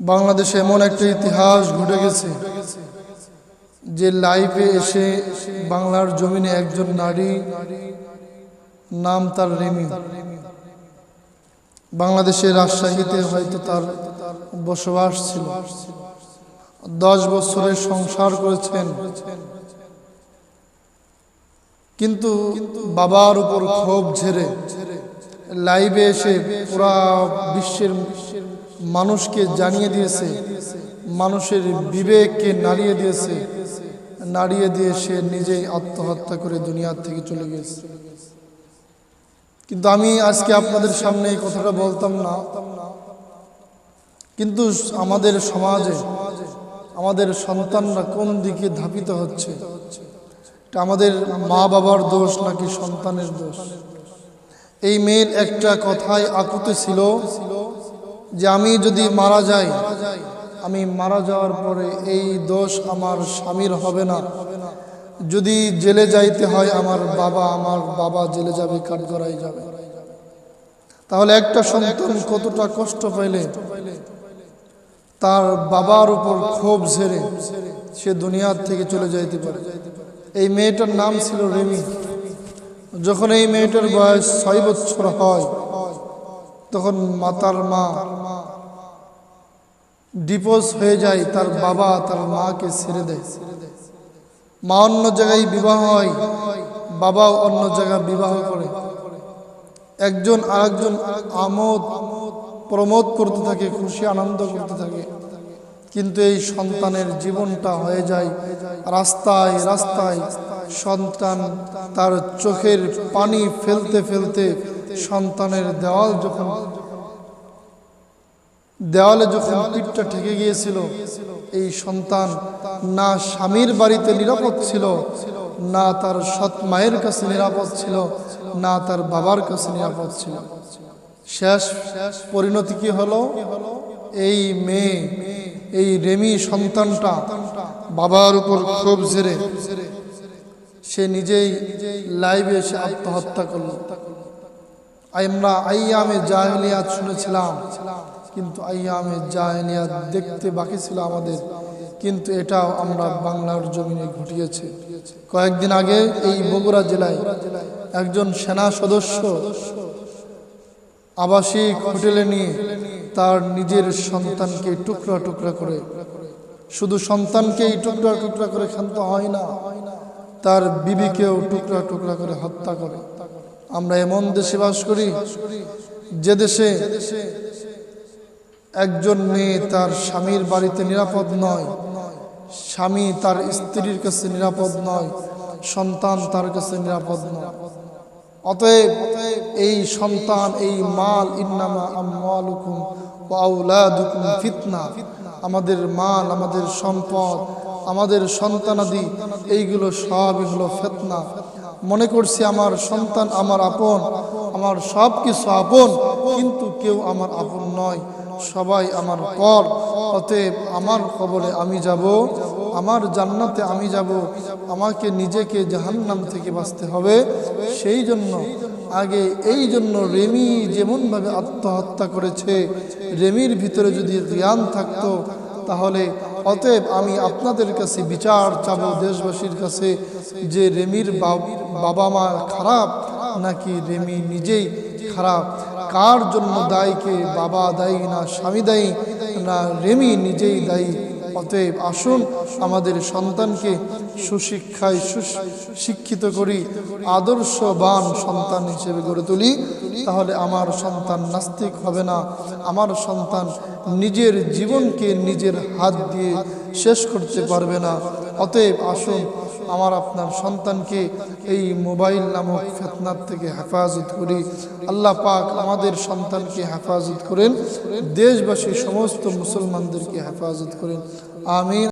বাংলাদেশে এমন একটা ইতিহাস ঘটে গেছে যে লাইফে এসে বাংলার জমিনে একজন নারী নাম তার রেমি। বাংলাদেশের রাজশাহীতে হয়তো তার বসবাস ছিল। দশ বছরের সংসার করেছেন। কিন্তু বাবার উপর ক্ষোভ ঝেড়ে লাইভে এসে পুরা বিশ্বের মানুষকে জানিয়ে দিয়েছে, মানুষের বিবেককে নাড়িয়ে দিয়েছে, নাড়িয়ে দিয়ে সে নিজেই আত্মহত্যা করে দুনিয়ার থেকে চলে গেছে কিন্তু আমি আজকে আপনাদের সামনে এই কথাটা বলতাম না। কিন্তু আমাদের সমাজে, আমাদের সন্তানরা কোন দিকে ধাপিত হচ্ছে? আমাদের মা বাবার দোষ নাকি সন্তানের দোষ? এই মেয়ের একটা কথায় আকুত ছিল যে আমি যদি মারা যাই, আমি মারা যাওয়ার পরে এই দোষ আমার স্বামীর হবে না। যদি জেলে যাইতে হয়, আমার বাবা আমার বাবা জেলে যাবে কাঠগড়াই যাবে। তাহলে একটা সন্তান কতটা কষ্ট পাইলে? তার বাবার উপর ক্ষোভ ঝেড়ে সে দুনিয়ার থেকে চলে যাইতে পারে। এই মেয়েটার নাম ছিল রেমি। যখন এই মেয়েটার বয়স ছয় বছর হয় তখন মাতার মা ডিপোজ হয়ে যায়, তার বাবা তার মাকে ছেড়ে দেয়। মা অন্য জায়গায় বিবাহ হয় বাবা অন্য জায়গায় বিবাহ করে। একজন আরেকজন আমোদ, প্রমোদ করতে থাকে, খুশি, আনন্দ করতে থাকে। কিন্তু এই সন্তানের জীবনটা হয়ে যায় রাস্তায় রাস্তায়, সন্তান তার চোখের পানি ফেলতে ফেলতে সন্তানের দেওয়াল যখন, দেওয়ালে যখন পিঠটা ঠেকে গিয়েছিল, এই সন্তান না স্বামীর বাড়িতে নিরাপদ ছিল, না তার সৎ মায়ের কাছে নিরাপদ ছিল, না তার বাবার কাছে নিরাপদ ছিল। শেষ পরিণতি কি হলো? এই মেয়ে, এই রেমি সন্তানটা বাবার উপর ক্ষোভ ঝেড়ে, সে নিজেই লাইভে এসে আত্মহত্যা করল। আমরা আইয়ামে জাহেলিয়াত শুনেছিলাম, কিন্তু আইয়ামে জাহেলিয়াত দেখতে বাকি ছিল আমাদের, কিন্তু এটাও আমরা বাংলার জমিনে ঘটিয়েছে। কয়েকদিন আগে এই বগুড়া জেলায় একজন সেনা সদস্য আবাসিক হোটেলে নিয়ে তার নিজের সন্তানকে টুকরা টুকরা করে, শুধু সন্তানকেই টুকরা টুকরা করে ক্ষান্ত হয় না, তার বিবিকেও টুকরা টুকরা করে হত্যা করে। আমরা এমন দেশে বাস করি যে দেশে একজন মেয়ে তার স্বামীর বাড়িতে নিরাপদ নয়, স্বামী তার স্ত্রীর কাছে নিরাপদ নয়, সন্তান তার কাছে নিরাপদ নয়। অতএব এই সন্তান, এই মাল, ইন্নামা আমাদের মাল, আমাদের সম্পদ, আমাদের সন্তানাদি, এইগুলো সবই হলো ফেতনা। মনে করছি আমার সন্তান, আমার আপন, আমার সব কিছু আপন, কিন্তু কেউ আমার আপন নয়। সবাই আমার পর, অতএব আমার কবরে আমি যাব, আমার জান্নাতে আমি যাব, আমাকে নিজেকে জাহান্নাম থেকে বাঁচতে হবে। সেই জন্য আগে এই জন্য রেমি যেমনভাবে আত্মহত্যা করেছে, রেমির ভিতরে যদি জ্ঞান থাকতো, তাহলে অতএব আমি আপনাদের কাছে বিচার চাব দেশবাসীর কাছে যে রেমির বাবা মা খারাপ নাকি রেমি নিজেই খারাপ? কার জন্য দায়ীকে বাবা দায়ী না স্বামী দায়ী না রেমি নিজেই দায়ী? অতএব আসুন আমাদের সন্তানকে সুশিক্ষায় সুশিক্ষিত করি, আদর্শবান সন্তান হিসেবে গড়ে তুলি। তাহলে আমার সন্তান নাস্তিক হবে না। আমার সন্তান নিজের জীবনকে নিজের হাত দিয়ে শেষ করতে পারবে না। অতএব আসুন আমার আপনার সন্তানকে এই মোবাইল নামক ফেতনার থেকে হেফাজত করি। আল্লাহ পাক আমাদের সন্তানকে হেফাজত করেন। দেশবাসী সমস্ত মুসলমানদেরকে হেফাজত করেন। আমিন।